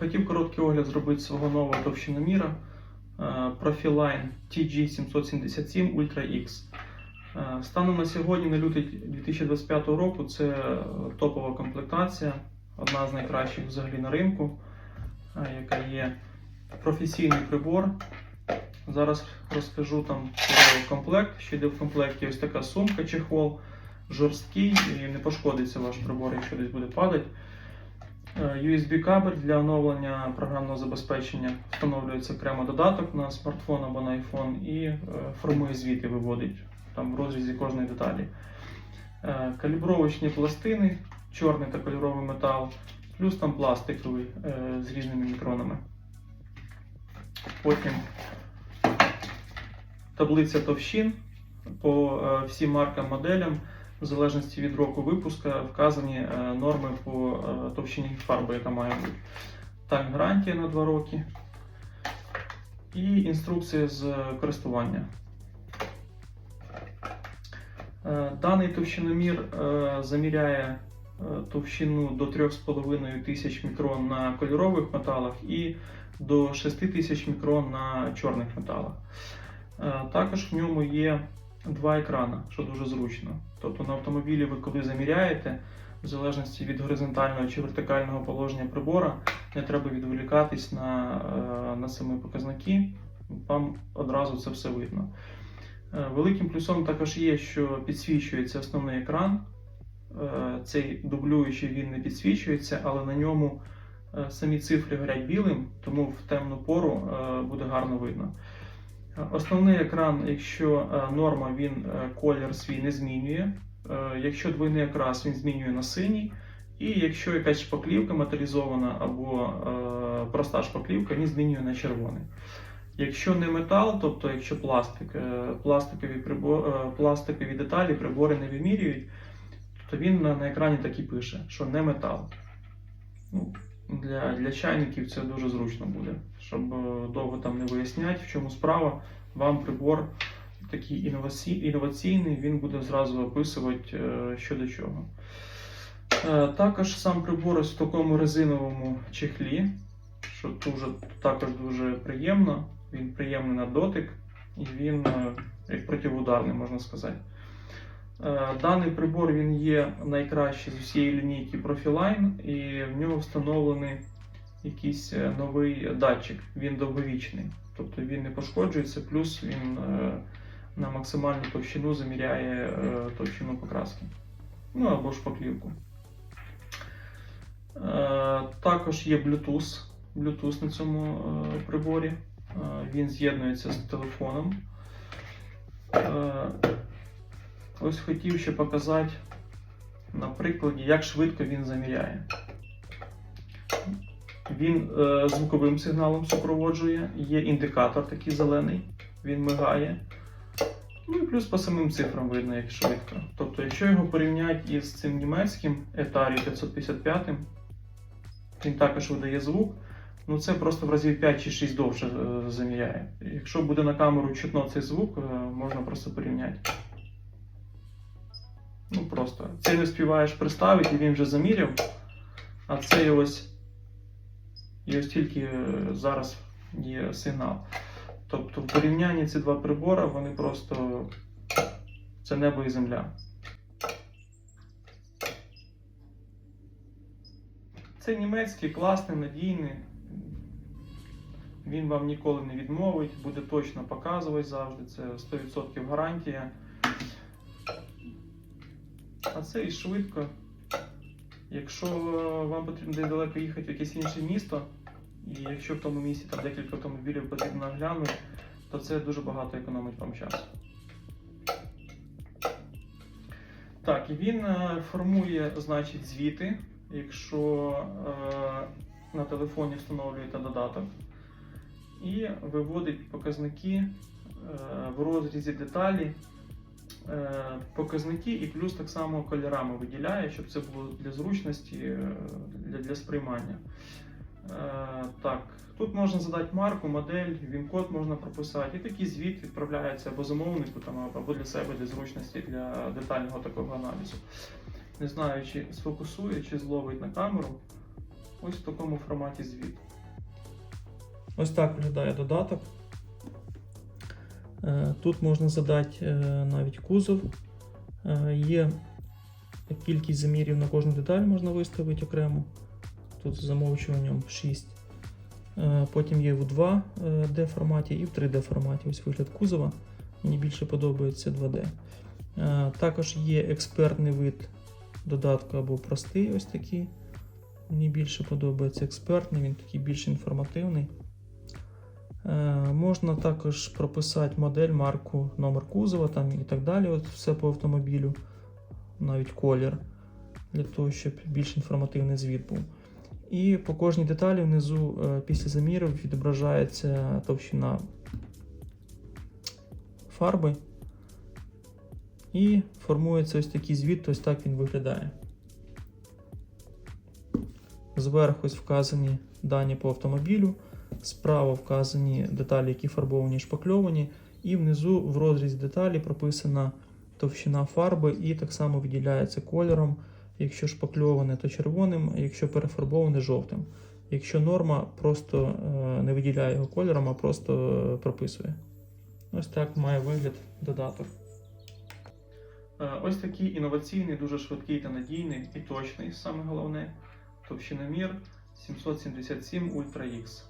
Хотів короткий огляд зробити свого нового товщиноміра е, Profiline TG777 Ultra X. Станом на сьогодні, на лютий 2025 року, це топова комплектація, одна з найкращих взагалі на ринку, е, яка є професійний прибор. Зараз розкажу там про комплект, що йде в комплекті. Ось така сумка, чехол, жорсткий і не пошкодиться ваш прибор, якщо десь буде падати. Е, USB-кабель для оновлення програмного забезпечення встановлюється окремо додаток на смартфон або на iPhone і е, формує звіти, виводить там в розрізі кожної деталі. Е, Калібровочні пластини, чорний та кольоровий метал, плюс там пластиковий з різними мікронами. Потім таблиця товщин по всім маркам моделям. В залежності від року випуска вказані е, норми по е, товщині фарби, яка має бути. Так, гарантія на 2 роки. І інструкція з користування. Е, Даний товщиномір заміряє товщину до 3,5 тисяч мікрон на кольорових металах і до 6 тисяч мікрон на чорних металах. Також в ньому є два екрани, що дуже зручно. Тобто на автомобілі ви коли заміряєте, в залежності від горизонтального чи вертикального положення прибора, не треба відволікатись на, е, на самі показники, вам одразу це все видно. Е, Великим плюсом також є, що підсвічується основний екран. Е, Цей дублюючий він не підсвічується, але на ньому самі цифри горять білим, тому в темну пору буде гарно видно. Основний екран, якщо е, норма, він е, колір свій не змінює. Е, Якщо двойний окрас, він змінює на синій. І якщо якась шпаклівка металізована або е, проста шпаклівка, він змінює на червоний. Якщо не метал, тобто якщо пластик, е, пластикові, прибо, е, пластикові деталі прибори не вимірюють, то він на, на екрані так і пише, що не метал. Ну, для, для чайників це дуже зручно буде, щоб е, довго там не виясняти, в чому справа. Вам прибор такий інноваційний, він буде зразу описувати, е, що до чого. Е, Також сам прибор ось в такому резиновому чехлі, що дуже, також дуже приємно. Він приємний на дотик і він як противударний, можна сказати. Е, Даний прибор він є найкращий з усієї лінійки Profiline, і в нього встановлений якийсь е, новий датчик. Він довговічний, тобто він не пошкоджується, плюс він е, на максимальну товщину заміряє товщину покраски. Ну або шпаклівку. Е, Також є Bluetooth, Bluetooth на цьому приборі. Він з'єднується з телефоном. Ось хотів ще показати на прикладі, як швидко він заміряє. Він е, звуковим сигналом супроводжує, є індикатор такий зелений, він мигає. Ну і плюс по самим цифрам видно, як швидко. Тобто, якщо його порівняти із цим німецьким Etari 555, він також видає звук. Ну це просто в разів 5 чи 6 довше е, заміряє. Якщо буде на камеру чутно цей звук, е, можна просто порівняти. Ну просто. Цей співаєш приставити, і він вже заміряв. А цей ось. І ось тільки е, зараз є сигнал. Тобто в порівнянні ці два прибори, вони просто. Це небо і земля. Це німецький, класний, надійний. Він вам ніколи не відмовить, буде точно показувати завжди. Це 100% гарантія. А це і швидко. Якщо вам потрібно десь далеко їхати в якесь інше місто, і якщо в тому місці там декілька автомобілів потрібно оглянути, то це дуже багато економить вам часу. Так, і він е, формує, значить, звіти, якщо е, на телефоні встановлюєте додаток, і виводить показники е, в розрізі деталі е, показники і плюс так само кольорами виділяє, щоб це було для зручності, е, для, для сприймання. Е, Так, тут можна задати марку, модель, він-код можна прописати, і такий звіт відправляється або замовнику, там, або для себе для зручності для детального такого аналізу. Не знаю, чи сфокусує, чи зловить на камеру. ось в такому форматі звіт. Ось так виглядає додаток. Е, Тут можна задати е, навіть кузов. Е, Є кількість замірів на кожну деталь можна виставити окремо. Тут замовчуванням 6. Е, Потім є в 2D форматі і в 3D форматі. Ось вигляд кузова. Мені більше подобається 2D. Е, Також є експертний вид додатку або простий ось такий. Мені більше подобається експертний, він такий більш інформативний. Е, Можна також прописати модель, марку, номер кузова там і так далі. От все по автомобілю, навіть колір, для того, щоб більш інформативний звіт був. І по кожній деталі внизу е, після замірів відображається товщина фарби. І формується ось такий звіт, ось так він виглядає. Зверху ось вказані дані по автомобілю, справа вказані деталі, які фарбовані і шпакльовані, і внизу в розрізі деталі прописана товщина фарби і так само виділяється кольором. Якщо шпакльоване, то червоним, якщо перефарбоване жовтим. Якщо норма просто е, не виділяє його кольором, а просто е, прописує. Ось так має вигляд додаток. Е, Ось такий інноваційний, дуже швидкий та надійний і точний, саме головне, товщиномір 777 Ultra X.